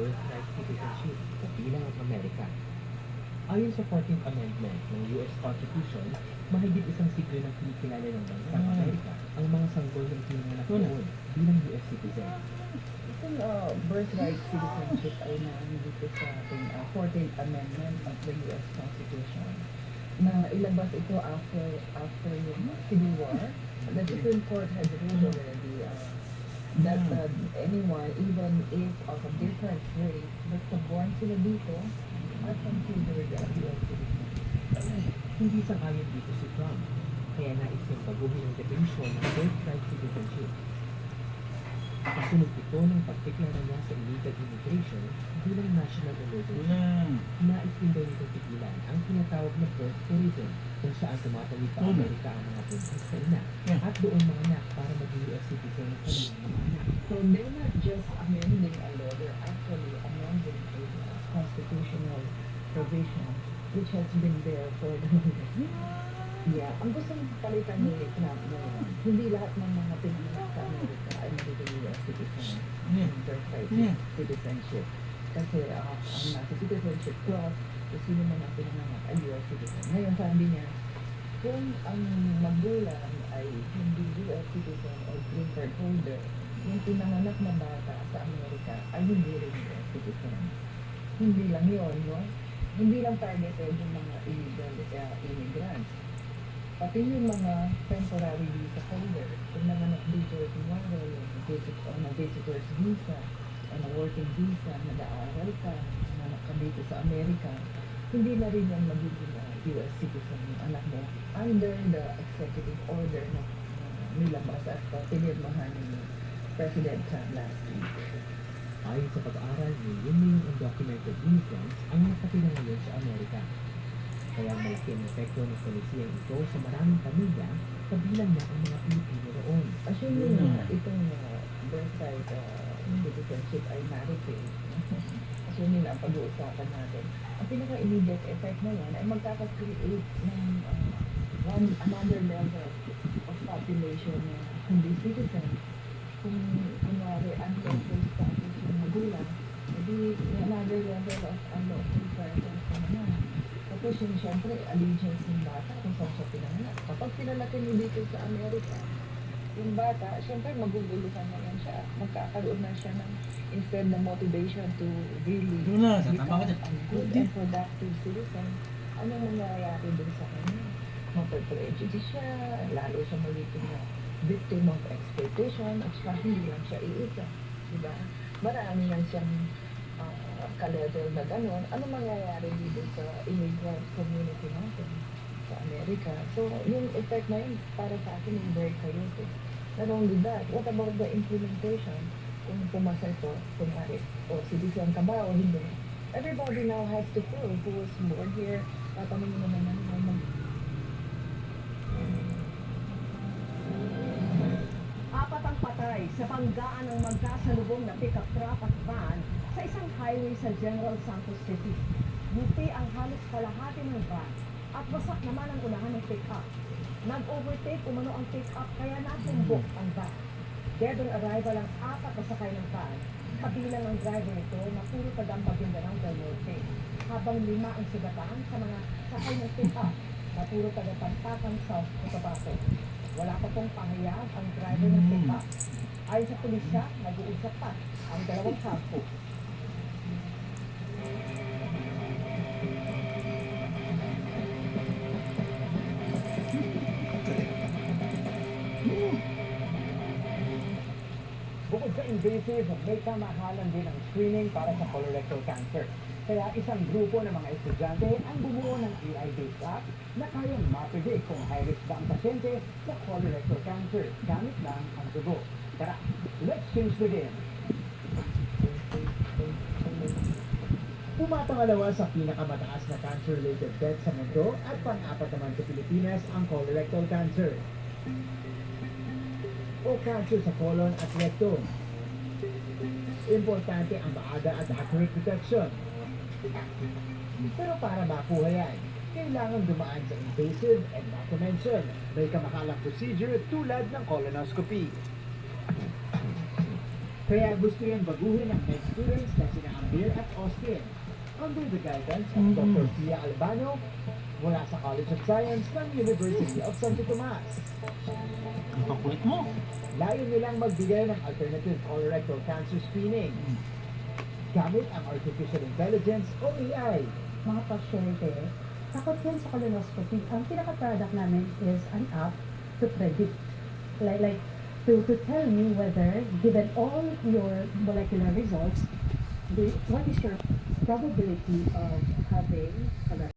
birthright citizenship o bilang ang Amerika. Ayon sa 14th Amendment ng US Constitution, mahigit isang siglo ng kinikilala ng bansang Ah. Amerika ang mga sanggol na ipinanganak Wala. noon bilang US citizen. Itong uh, birthright citizenship ay nandito sa ating uh, 14th Amendment of the U.S. Constitution na ilabas ito after after yung Civil War. The Supreme Court had ruled already uh, that uh, anyone, even if of a different race, basta born sila dito, are considered a U.S. citizen. Hindi sang-ayon dito si Trump, kaya nais niyang baguhin ang definisyon ng birthright citizenship. Kasunod ito ng pagdeklara niya sa illegal immigration bilang national emergency. Wala. Nais din daw nito pigilan ang tinatawag na birth tourism kung saan tumatawid pa Tama. Amerika ang mga buntis sa ina Yeah. at doon mga anak para maging US citizen ng kanilang mga anak. So they're not just amending a law, they're actually amending a constitutional provision which has been there for the longest. Yeah, ang gustong palitan ni Trump na hindi lahat ng mga pinanganak sa Amerika ay magiging Yeah. birthright Yeah. citizenship. Kasi uh, ang nasa citizenship clause, kung sino man pinanganak ay US citizen. Ngayon sabi niya, kung ang magulang ay hindi US citizen or green card holder, yung pinanganak na bata sa Amerika ay hindi rin US. Hindi lang yun, no? Hindi lang targeted yung mga illegal uh, immigrants. Pati yung mga temporary visa holder, kung nanganak dito tomorrow, yung visit, on a visitor's visa, a working visa, nag-aaral ka, nanganak ka dito sa Amerika, hindi na rin yan magiging uh, US citizen yung anak mo under the executive order na uh, nilabas at uh, pinirmahan ni President Trump last week. Ayon sa pag-aaral ni yun na yung undocumented immigrants ang nakatira ngayon sa Amerika. Malaki ang epekto ng polisiyang ito sa maraming pamilya, kabilang na ang mga Pilipino roon. Assuming Yun na. itong uh, birthright uh, citizenship ay narrative, assuming na ang pag-uusapan natin, ang pinaka-immediate effect na yan ay magkaka-create ng uh, one, another level of population na hindi citizen. Kung kunwari unlawful status yung magulang, edi another level of unlawful naman. Tapos yung allegiance ng bata kung saan siya pinanganak. Kapag pinalaki mo dito sa Amerika, yung bata, syempre maguguluhan na yan siya. Magkakaroon na siya ng instead na motivation to really Doon na, tama become ka dyan. a good and productive citizen. Anong mangyayari din sa kanya? Mapaprejudice siya, lalo siya magiging na victim of exploitation at saka hindi lang siya iisa. Diba? Marami lang siyang uh, ka-level na gano'n. Ano mangyayari dito sa immigrant community natin sa Amerika? So, yung effect na yun, para sa akin, yung very chaotic. Not only that, what about the implementation? Kung pumasa ito, kunwari, o citizen ka ba o hindi? Everybody now has to prove who was born here. Tatanungin naman yung mag Apat ang patay sa banggaan ng magkasalubong na pickup truck at van sa isang highway sa General Santos City. Buti ang halos kalahati ng van at wasak naman ang unahan ng pickup. Nag-overtake umano ang pickup kaya natumbok ang van. Dead on arrival ang apat na sakay ng van. Kabilang ang driver nito na puro tagang Maguindanao del Norte. Habang lima ang sugatan sa mga sakay ng pickup na puro taga Pantacan South Cotabato. Wala pa pong pahayag ang driver ng Mm. pickup. Ayon sa pulisya, nag-uusap pa ang dalawang kampo. Bukod sa invasive, may kamahalan din ang screening para sa colorectal cancer. Kaya isang grupo ng mga estudyante ang bumuo ng AI-based app na kayang mapredict kung high risk ba ang pasyente sa colorectal cancer gamit lang ang dugo. Tara, let's change game. Pumapangalawa sa pinakamataas na cancer-related death sa mundo at pang-apat naman sa Pilipinas ang colorectal cancer o cancer sa colon at rectum. Importante ang maaga at accurate detection. Pero para makuha yan, kailangan dumaan sa invasive and not to mention, may kamakalang procedure tulad ng colonoscopy. Kaya gusto yan baguhin ng med students na sina Amir at Austin under the guidance of Dr. Pia Albano mula sa College of Science ng University of Santo Tomas. Ang pakulit mo. Layo nilang magbigay ng alternative colorectal cancer screening gamit ang artificial intelligence o AI. mga pasyente, takot yan sa colonoscopy. Ang pinaka-product namin is an app to predict. Like, like to, to tell me whether, given all your molecular results, the, what is your probability of having colonoscopy.